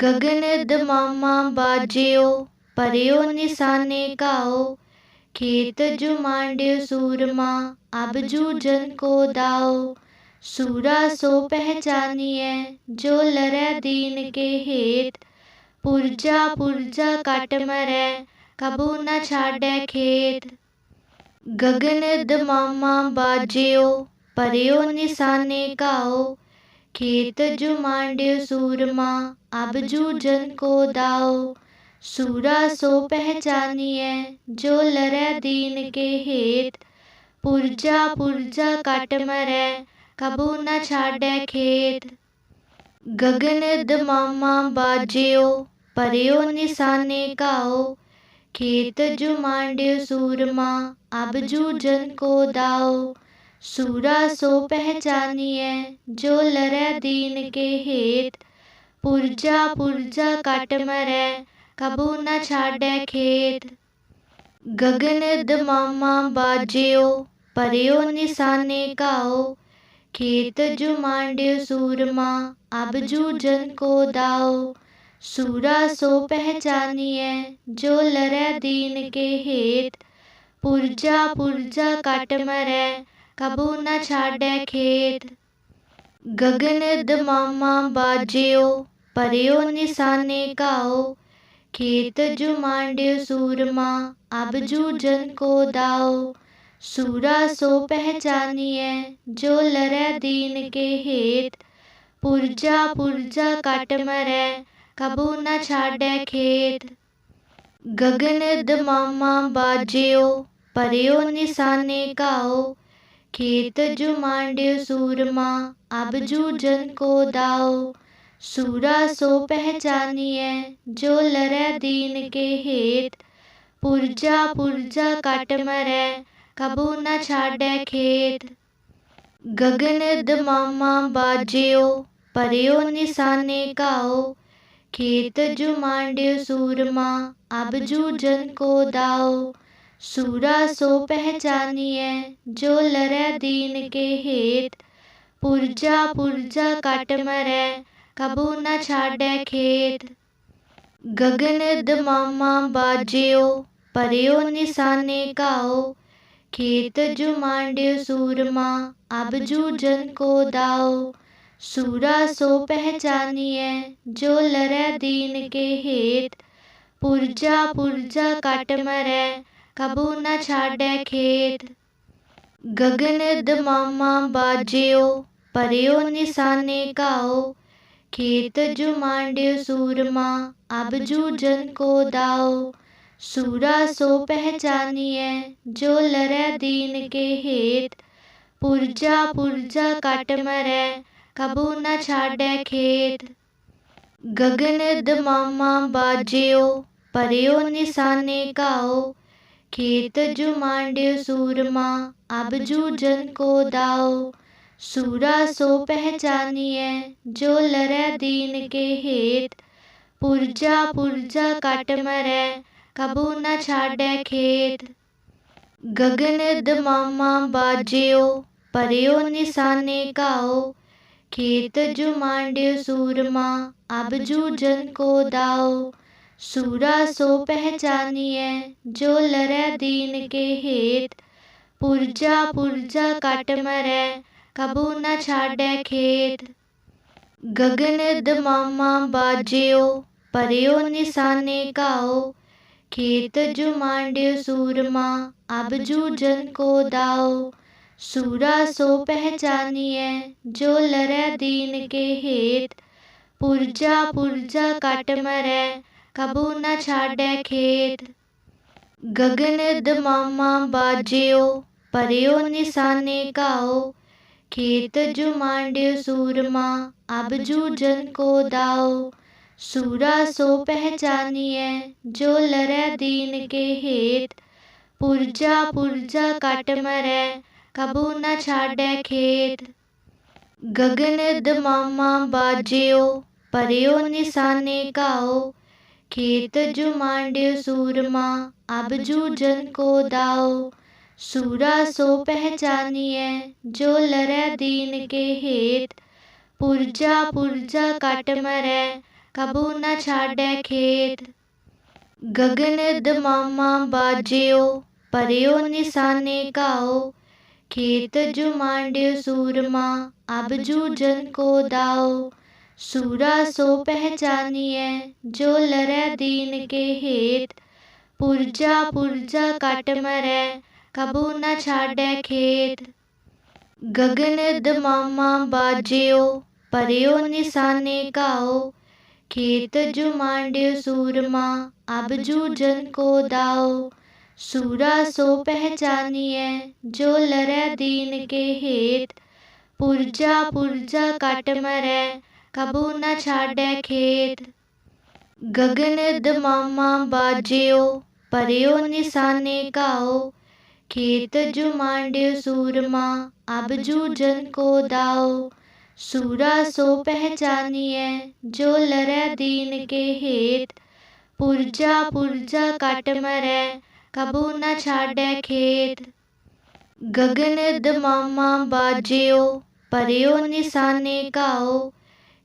गगन मामा बाजियो परयो निशाने काओ। खेत जो मांड्यो सूरमा, अब जू जन को दाओ। सूरा सो पहचानी है जो लरे दीन के हेत। पुरजा पुरजा कट मरे कबू न छाड़े खेत। गगन दमामा बाजियो परयो निशाने काओ। खेत जो मांड्यो सूरमा, अब जू जन को दाओ। सूरा सो पहचानिए, जो लरे दीन के हेत। पुरजा पुरजा काट मरे कबू न छाड़े खेत। गगन दमामा बाजियो परियो निशाने काओ। खेत जो मांड्यो सूरमा, अब जू जन को दाओ। सूरा सो पहचानिए, जो लरे दीन के हेत। पुरजा पुरजा काट मरे कबू न छाड़े खेत। गगन दमामा बाजियो परियो निशाने काओ। खेत जो मांड्यो सूरमा, अब जू जन को दाओ। सूरा सो पहचानिए, जो लरे दीन के हेत। पुरजा पुरजा काट मरे कबू न छाड़े खेत। गगन दमामा बाजियो परियो निशाने काओ। खेत जो मांड्यो सूरमा, अब जू जन को दाओ। सूरा सो पहचानिए, जो लरे दीन के हेत। पुरजा पुरजा काट मरे कबू न छाड़े खेत। गगन दमामा बाजियो परियो निशाने काओ। खेत जो मांड्यो सूरमा, अब जू जन को दाओ। सूरा सो पहचानिए, जो लरे दीन के हेत। पुरजा पुरजा काट मरे कबू न छाड़े खेत। गगन दमामा बाजियो परियो निशाने काओ खेत जो मांड्यो सूरमा, अब जू जन को दाओ। सूरा सो पहचानिए, जो लरे दीन के हेत। पुरजा पुरजा काट मरे कबू न छाड़े खेत। गगन दमामा बाजियो परियो निशाने काओ खेत जो मांड्यो सूरमा, अब जू जन को दाओ। सूरा सो पहचानिए, जो लरे दीन के हेत। पुरजा पुरजा काट मरे कबू न छाड़े खेत। गगन दमामा बाजियो परियो निशाने काओ। खेत जो मांड्यो सूरमा, अब जू जन को दाओ। सूरा सो पहचानिए, जो लरे दीन के हेत। पुरजा पुरजा काट मरे कबू न छाड़े खेत। गगन दमामा बाजियो परियो निशाने काओ। खेत जो मांड्यो सूरमा, अब जू जन को दाओ। सूरा सो पहचानिए, जो लरे दीन के हेत। पुरजा पुरजा काट मरे कबू न छाड़े खेत। गगन दमामा बाजियो परियो निशाने काओ खेत जो मांड्यो सूरमा, अब जू जन को दाओ। सूरा सो पहचानिए, जो लरे दीन के हेत। पुरजा पुरजा काट मरे कबू न छाड़े खेत। गगन दमामा बाजियो, परियो निशाने काओ। खेत जो मांड्यो सूरमा, अब जू जन को दाओ। सूरा सो पहचानिए, जो लरे दीन के हेत। पुरजा पुरजा काट मरे कबू न छाड़े खेत। गगन दमामा बाजियो परियो निशाने काओ। खेत जो मांड्यो सूरमा, अब जू जन को दाओ। सूरा सो पहचानिए, जो लरे दीन के हेत। पुरजा पुरजा काट मरे, कबू न छाड़े खेत। गगन दमामा बाजियो परियो निशाने काओ। खेत जो मांड्यो सूरमा, अब जू जन को दाओ। सूरा सो पहचानिए, जो लरे दीन के हेत। पुरजा पुरजा कट मरे कबू न छाड़े खेत। गगन दमामा बाजियो परियो निशाने काओ खेत जो मांड्यो सूरमा, अब जू जन को दाओ। सूरा सो पहचानिए, जो लरे दीन के हेत। पुरजा पुरजा काट मरे कबू न छाड़े खेत। गगन दमामा बाजियो परियो निशाने काओ खेत जो मांड्यो सूरमा, अब जू जन को दाओ। सूरा सो पहचानिए, जो लरे दीन के हेत। पुरजा पुरजा काट मरे कबू न छाड़े खेत। गगन दमामा बाजियो परियो निशाने काओ। खेत जो मांड्यो सूरमा, अब जू जन को दाओ। सूरा सो पहचानिए, जो लरे दीन के हेत। पुरजा पुरजा काट मरे कबू न छाड़े खेत। गगन दमामा बाजियो परियो निशाने काओ।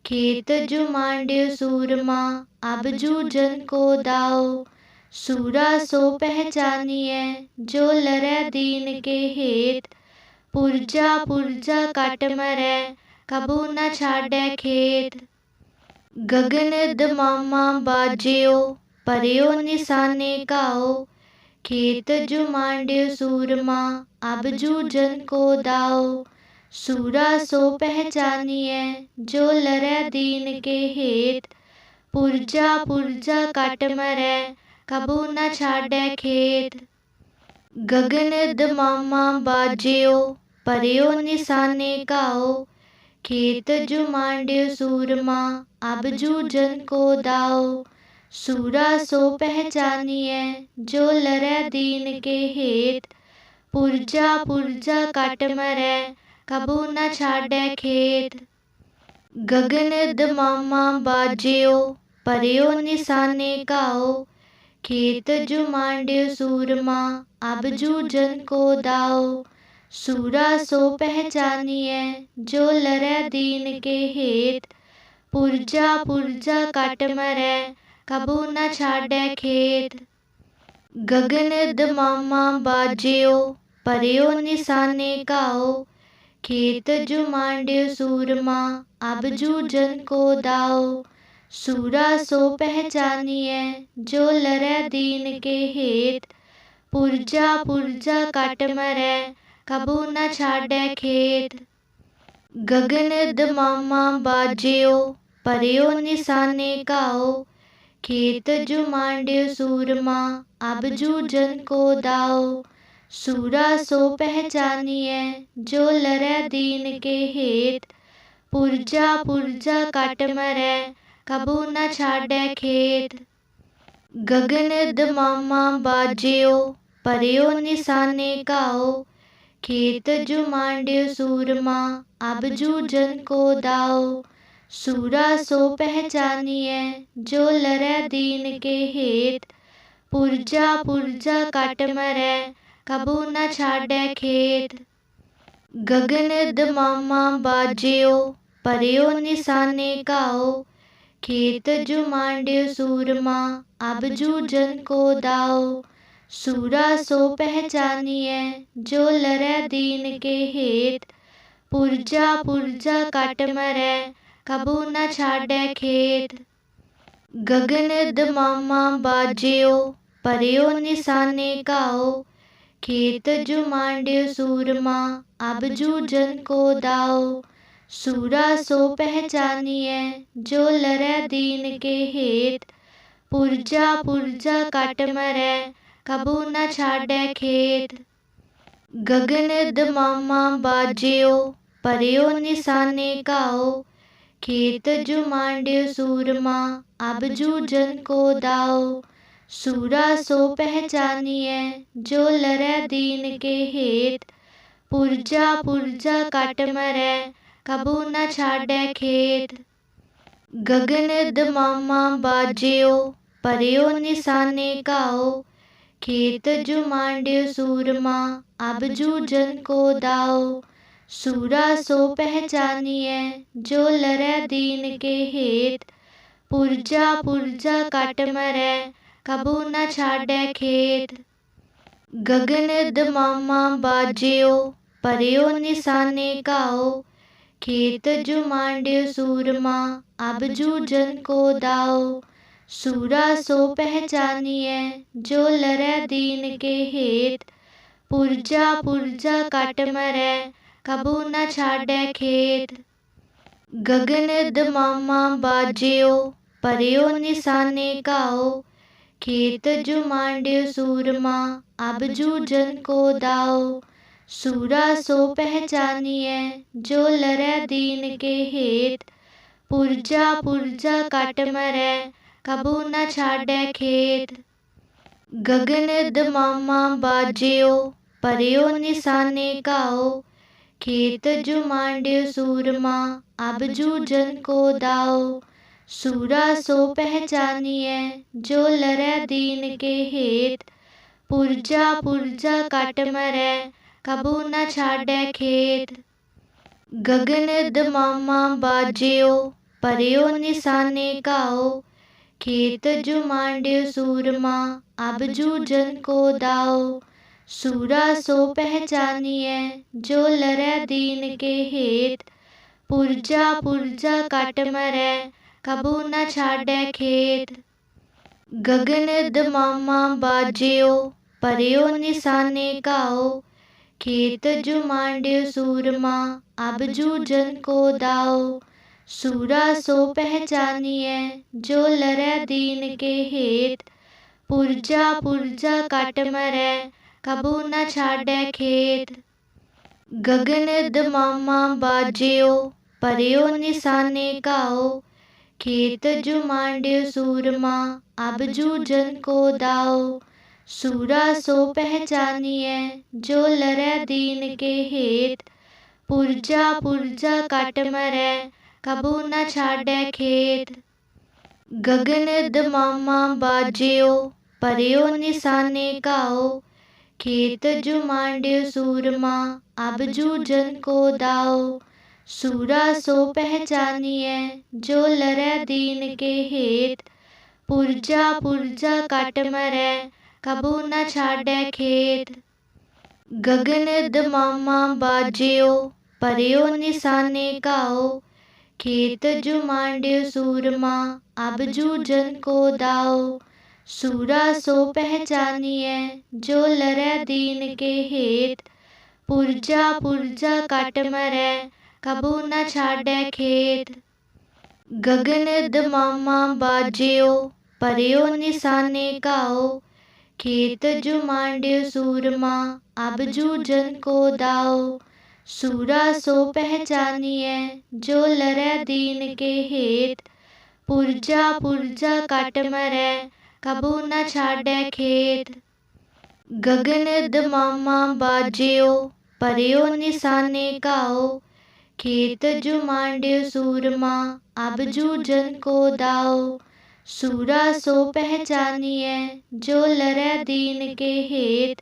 खेत जो मांड्यो सूरमा, अब जू जन को दाओ। सूरा सो पहचानिए, जो लरे दीन के हेत। पुरजा पुरजा काट मरे कबू न छाड़े खेत। गगन दमामा बाजियो, परियो निशाने काओ खेत जो मांड्यो सूरमा, अब जू जन को दाओ। सूरा सो पहचानिए, जो लरे दीन के हेत। पुरजा पुरजा काट मरे कबू न छाड़े खेत। गगन दमामा बाजियो, परियो निशाने काओ खेत जो मांड्यो सूरमा, अब जू जन को दाओ। सूरा सो पहचानिए, जो लरे दीन के हेत। पुरजा पुरजा काट मरे कबू न छाड़े खेत। गगन दमामा बाजियो परियो निशाने काओ खेत जो मांड्यो सूरमा, अब जू जन को दाओ। सूरा सो पहचानिए, जो लरे दीन के हेत। पुरजा पुरजा काट मरे, कबू न छाड़े खेत। गगन दमामा बाजियो परियो निशाने काओ खेत जो मांड्यो सूरमा, अब जू जन को दाओ। सूरा सो पहचानिए, जो लरे दीन के हेत। पुरजा पुरजा काट मरे कबू न छाड़े खेत। गगन दमामा बाजियो परियो निशाने काओ खेत जो मांड्यो सूरमा, अब जू जन को दाओ। सूरा सो पहचानिए, जो लरे दीन के हेत। पुरजा पुरजा काट मरे, कबू न छाड़े खेत। गगन दमामा बाजियो, परियो निशाने काओ खेत जो मांड्यो सूरमा, अब जू जन को दाओ। सूरा सो पहचानिए, जो लरे दीन के हेत। पुरजा पुरजा कट मरे कबू न छाड़े खेत। गगन दमामा बाजियो परियो निशाने काओ खेत जो मांड्यो सूरमा, अब जू जन को दाओ। सूरा सो पहचानिए, जो लरे दीन के हेत। पुरजा पुरजा काट मरे, कबू न छाड़े खेत। गगन दमामा बाजियो परियो निशाने काओ खेत जो मांड्यो सूरमा, अब जू जन को दाओ। सूरा सो पहचानिए, जो लरे दीन के हेत। पुरजा पुरजा काट मरे, कबू न छाड़े खेत। गगन दमामा बाजियो परियो निशाने काओ खेत जो मांड्यो सूरमा, अब जू जन को दाओ। सूरा सो पहचानिए जो लरे दीन के हेत। पुरजा पुरजा काट मरे कबू न छाड़े खेत। गगन दमामा बाजियो परियो निशाने काओ खेत जो मांड्यो सूरमा, अब जू जन को दाओ। सूरा सो पहचानिए जो लरे दीन के हेत। पुरजा पुरजा कट मरै कबू न छाड़ै खेत। गगन दमामा बाजियो परियो निशाने काओ खेत जो मांड्यो सूरमा, अब जू जन को दाओ। सूरा सो पहचानिए, जो लरे दीन के हेत। पुरजा पुरजा काट मरे कबू न छाड़े खेत। गगन दमामा बाजियो परियो निशाने काओ खेत जो मांड्यो सूरमा, अब जू जन को दाओ। सूरा सो पहचानिए, जो लरे दीन के हेत। पुरजा पुरजा काट मरे, कबू न छाड़े खेत। गगन दमामा बाजियो परियो निशाने काओ खेत जो मांड्यो सूरमा, अब जू जन को दाओ। सूरा सो पहचानिए जो लरे दीन के हेत। पुरजा पुरजा काट मरे कबू न छाड़े खेत। गगन दमामा बाजियो परियो निशाने काओ खेत जो मांड्यो सूरमा, अब जू जन को दाओ। सूरा सो पहचानिए जो लरे दीन के हेत। पुरजा पुरजा कट मरे कबू न छाड़े खेत। गगन दमामा बाजियो परियो निशाने काओ खेत जो मांड्यो सूरमा, अब जू जन को दाओ। सूरा सो पहचानिए, जो लरे दीन के हेत। पुरजा पुरजा काट मरे कबू न छाड़े खेत। गगन दमामा बाजियो परियो निशाने काओ खेत जो मांड्यो सूरमा, अब जू जन को दाओ। सूरा सो पहचानिए, जो लरे दीन के हेत। पुरजा पुरजा काट मरे कबू न छाड़े खेत। गगन दमामा बाजियो परियो निशाने काओ खेत जो मांड्यो सूरमा, अब जू जन को दाओ। सूरा सो पहचानिए, जो लरे दीन के हेत। पुरजा पुरजा काट मरे कबू न छाड़े खेत। गगन दमामा बाजियो परियो निशाने काओ। खेत जो मांड्यो सूरमा, अब जू जन को दाओ। सूरा सो पहचानिए, जो लरे दीन के हेत। पुरजा पुरजा कट मरे कबू न छाड़े खेत। गगन दमामा बाजियो परियो निशाने काओ। खेत जो मांड्यो सूरमा, अब जू जन को दाओ। सूरा सो पहचानिए, जो लरे दीन के हेत। पुरजा पुरजा काट मरे कबू न छाड़े खेत। गगन दमामा बाजियो परियो निशाने काओ। खेत जो मांड्यो सूरमा, अब जू जन को दाओ। सूरा सो पहचानिए, जो लरे दीन के हेत।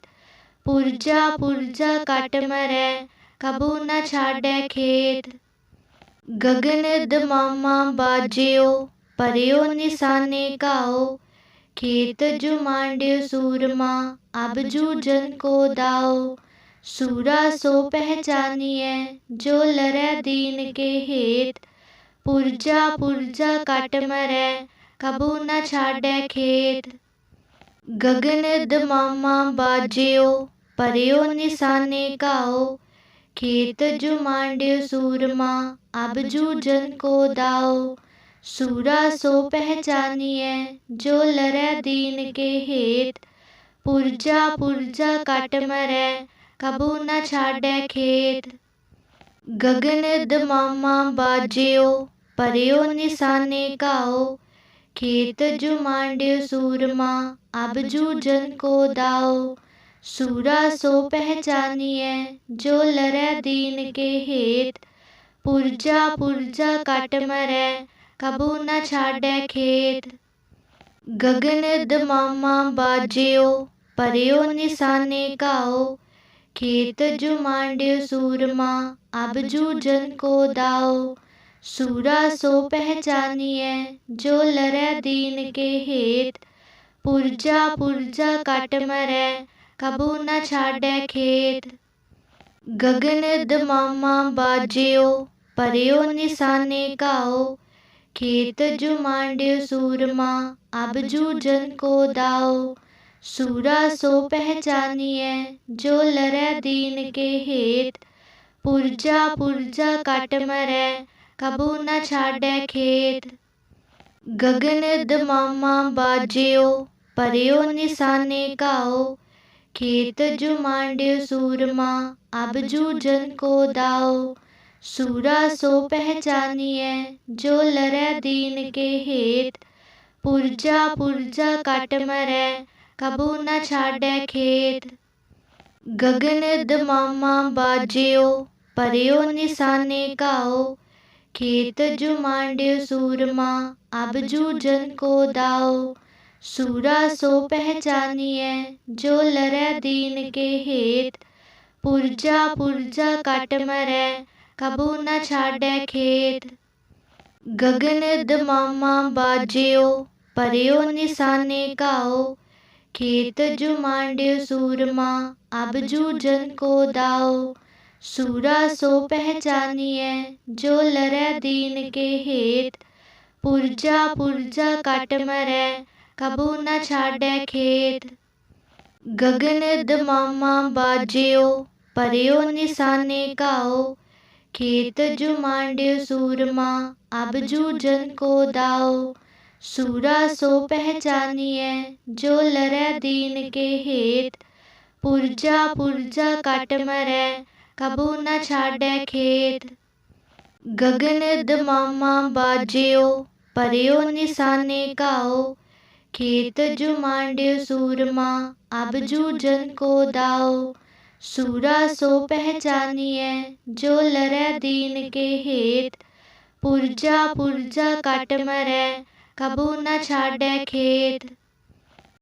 पुरजा पुरजा काट मरे कबू न छाड़े खेत। गगन दमामा बाजियो परियो निशाने काओ खेत जो मांड्यो सूरमा, अब जू जन को दाओ। सूरा सो पहचानिए, जो लरे दीन के हेत। पुरजा पुरजा काट मरे कबू न छाड़े खेत। गगन दमामा बाजियो परियो निशाने काओ खेत जो मांड्यो सूरमा, अब जू जन को दाओ। सूरा सो पहचानिए, जो लरे दीन के हेत। पुरजा पुरजा काट मरे कबू न छाड़े खेत। गगन दमामा बाजियो परियो निशाने काओ। खेत जो मांड्यो सूरमा, अब जू जन को दाओ। सूरा सो पहचानिए, जो लरे दीन के हेत। पुरजा पुरजा काट मरे कबू न छाड़े खेत। गगन दमामा बाजियो परियो निशाने काओ। खेत जो मांड्यो सूरमा, अब जू जन को दाओ। सूरा सो पहचानिए, जो लरै दीन के हेत। पुरजा पुरजा कट मरै कबू न छाड़ै खेत। गगन दमामा बाजियो परियो निशाने काओ खेत जो मांड्यो सूरमा, अब जन को दाओ। सूरा सो पहचानिए, जो लरै दीन के हेत। पुरजा पुरजा कट मरै कबू न छाड़ै खेत। गगन दमामा बाजियो परियो निशाने काओ। खेत जो मांड्यो सूरमा, अब जूझन को दाओ। सूरा सो पहचानिए, जो लरै दीन के हेत। पुरजा पुरजा कट मरै कबू न छाड़े खेत। गगन दमामा बाजियो परियो निशाने काओ। खेत जो मांड्यो सूरमा, अब जूझन को दाओ। सूरा सो पहचानिए, जो लरै दीन के हेत। पुरजा पुरजा कट मरै, कबू न छाड़े खेत। गगन दमामा बाजियो परियो निशाने काओ। खेत जो मांड्यो सूरमा, अब जूझन को दाओ। सूरा सो पहचानिए, जो लरै दीन के हेत। पुरजा पुरजा कट मरै कबू न छाड़ै खेत। गगन दमामा बाजियो परियो निशाने काओ खेत जो मांड्यो सूरमा, अब जूझन को दाओ। सूरा सो पहचानिए, जो लरै दीन के हेत। पुरजा पुरजा कट मरै कबू न छाड़ै खेत। गगन दमामा बाजियो परियो निशाने काओ खेत जो मांड्यो सूरमा, अब जूझन को दाओ। सूरा सो पहचानिए, जो लरै दीन के हेत। पुरजा पुरजा कट मरै कबू न छाड़े खेत।